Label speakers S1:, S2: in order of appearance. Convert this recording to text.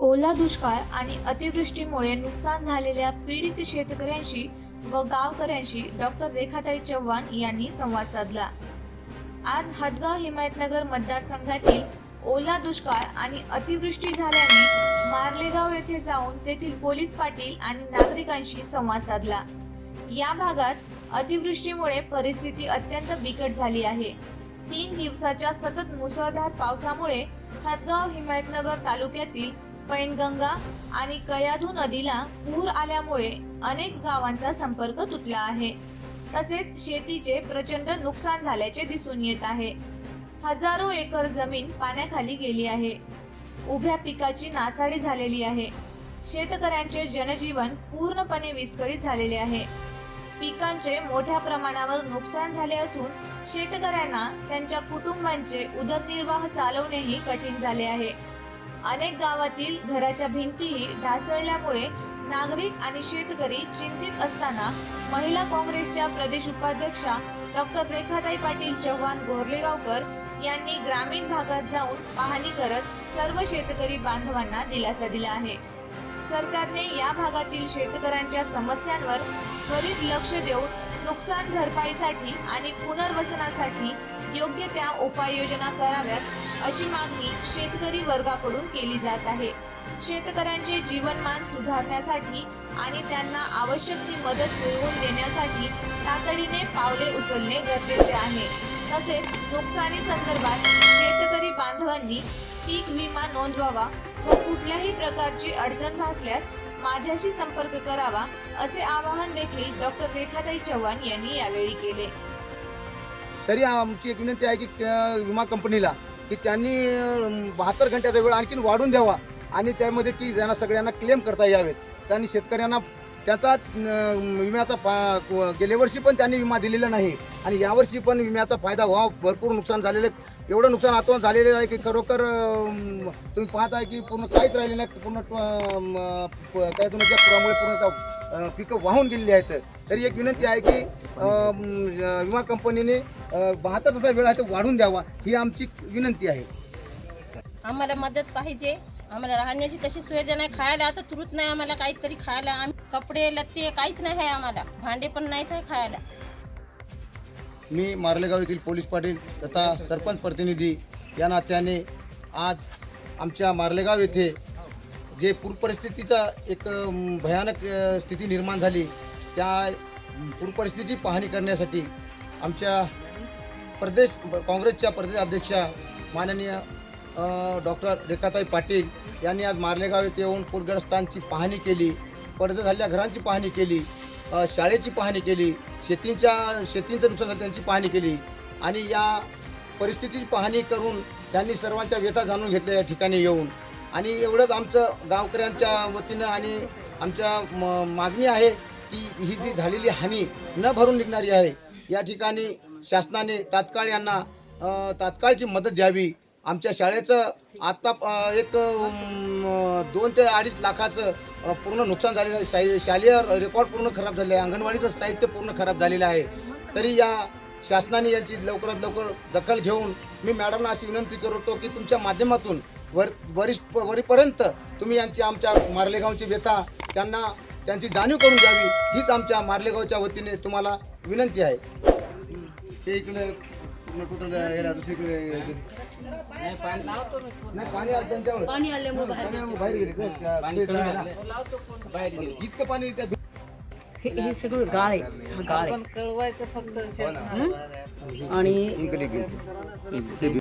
S1: ओला दुष्काळ आणि अतिवृष्टीमुळे नुकसान झालेल्या पीडित शेतकऱ्यांशी व गावकऱ्यांशी डॉक्टर रेखाताई चव्हाण यांनी संवाद साधला. आज हदगाव हिमायतनगर मतदारसंघातील ओला दुष्काळ आणि अतिवृष्टी झाल्याने मार्लेगाव येथे जाऊन तेथील पोलीस पाटील आणि नागरिकांशी संवाद साधला. या भागात अतिवृष्टीमुळे परिस्थिती अत्यंत बिकट झाली आहे. तीन दिवसाच्या सतत मुसळधार पावसामुळे हदगाव हिमायतनगर तालुक्यातील पैनगंगा आणि कयाधू नदीला पूर आल्यामुळे अनेक गावांचा संपर्क तुटला आहे. तसेच शेतीचे प्रचंड नुकसान झाल्याचे दिसून येत आहे. हजारो एकर जमीन पाण्याखाली गेली आहे. उभ्या पिकाची नासाडी झालेली आहे. शेतकऱ्यांचे जनजीवन पूर्णपणे विस्कळीत झालेले आहे. पिकांचे मोठ्या प्रमाणावर नुकसान झाले असून शेतकऱ्यांना त्यांच्या कुटुंबांचे उदरनिर्वाह चालवणेही कठीण झाले आहे. अनेक गावातील घराच्या भिंतीही ढासळल्यामुळे नागरिक आणि शेतकरी चिंतित असताना महिला काँग्रेसच्या प्रदेश उपाध्यक्षा डॉक्टर रेखाताई पाटील चव्हाण गोरलेगावकर यांनी ग्रामीण भागात जाऊन पाहणी करत सर्व शेतकरी बांधवांना दिलासा दिला आहे. सरकारने या भागातील शेतकऱ्यांच्या समस्यांवर त्वरित लक्ष देऊन नुकसान भरपाईसाठी आणि पुनर्वसनासाठी योग्य त्या उपाययोजना कराव्यात अशी मागणी शेतकरी वर्गाकडून केली जात आहे. शेतकऱ्यांचे जीवनमान सुधारण्यासाठी आणि त्यांना आवश्यक ती मदत मिळवून देण्यासाठी तातडीने पावले उचलणे गरजेचे आहे. तसेच नुकसानी संदर्भात शेतकरी बांधवांनी पीक विमा नोंदवावा व कुठल्याही प्रकारची अडचण भासल्यास माझ्याशी संपर्क करावा असे आवाहन देखील डॉक्टर रेखाताई चव्हाण यांनी यावेळी केले.
S2: तरी आमची एक विनंती आहे की त्या विमा कंपनीला की त्यांनी बहात्तर घंट्याचा वेळ आणखीन वाढून द्यावा आणि त्यामध्ये की ज्यांना सगळ्यांना क्लेम करता यावेत त्यांनी शेतकऱ्यांना त्याचा विम्याचा फा गेल्या वर्षी पण त्यांनी विमा दिलेला नाही आणि यावर्षी पण विम्याचा फायदा व्हावा भरपूर नुकसान झालेलं एवढं नुकसान आता झालेलं आहे की खरोखर तुम्ही पाहत आहे की पूर्ण काहीच राहिले नाही पूर्ण काय तुमच्या पुरामुळे पूर्ण पिकं वाहून गेलेली आहेत. तरी एक विनंती आहे की विमा कंपनीने तासा वेळ आहे तो वाढून द्यावा ही आमची विनंती आहे.
S3: आम्हाला मदत पाहिजे. आम्हाला राहण्याची तशी सुविधा नाही. खायला आता तुरत नाही आम्हाला काहीतरी खायला. आम्ही कपडे लत्ते काहीच नाही आहे आम्हाला. भांडे पण नाहीत आहे खायला.
S2: मी मार्लेगाव येथील पोलीस पाटील तथा सरपंच प्रतिनिधी या नात्याने आज आमच्या मार्लेगाव येथे जे पूर परिस्थितीचा एक भयानक स्थिती निर्माण झाली त्या पूर परिस्थितीची पाहणी करण्यासाठी आमच्या प्रदेश काँग्रेसच्या प्रदेश अध्यक्षा माननीय डॉक्टर रेखाताई पाटील यांनी आज मार्लेगाव येथे येऊन पूरग्रस्तांची पाहणी केली पडझ झालेल्या घरांची पाहणी केली शाळेची पाहणी केली शेतींच्या शेतींचं नुकसान झालं त्यांची पाहणी केली आणि या परिस्थितीची पाहणी करून त्यांनी सर्वांच्या व्यथा जाणून घेतल्या या ठिकाणी येऊन. आणि एवढंच आमचं गावकऱ्यांच्या वतीनं आणि आमच्या म मागणी आहे की ही जी झालेली हानी न भरून निघणारी आहे या ठिकाणी शासनाने तात्काळ यांना तात्काळची मदत द्यावी. आमच्या शाळेचं आत्ता एक दोन ते अडीच लाखाचं पूर्ण नुकसान झालेलं आहे. साई शालेय रेकॉर्ड पूर्ण खराब झाले आहे. अंगणवाडीचं साहित्य पूर्ण खराब झालेलं आहे. तरी या शासनाने याची लवकरात लवकर दखल घेऊन मी मॅडमना अशी विनंती करतो की तुमच्या माध्यमातून वर वरिष्ठ वरीपर्यंत तुम्ही यांची आमच्या मार्लेगावची व्यथा त्यांना त्यांची जाणीव करून द्यावी हीच आमच्या मार्लेगावच्या वतीने तुम्हाला विनंती आहे. ते इकडे पूर्ण टोटल याला दुसरीकडे नाही पाणी आलं त्यांच्यावर पाणी आल्यामुळे बाहेर गेले का? ते जायला. इतकं पाणी त्या
S4: हे हे सगळं गाळ आहे हा गाळ. आहे
S5: कळवायचं फक्त
S4: आणि
S2: इकडे गेले.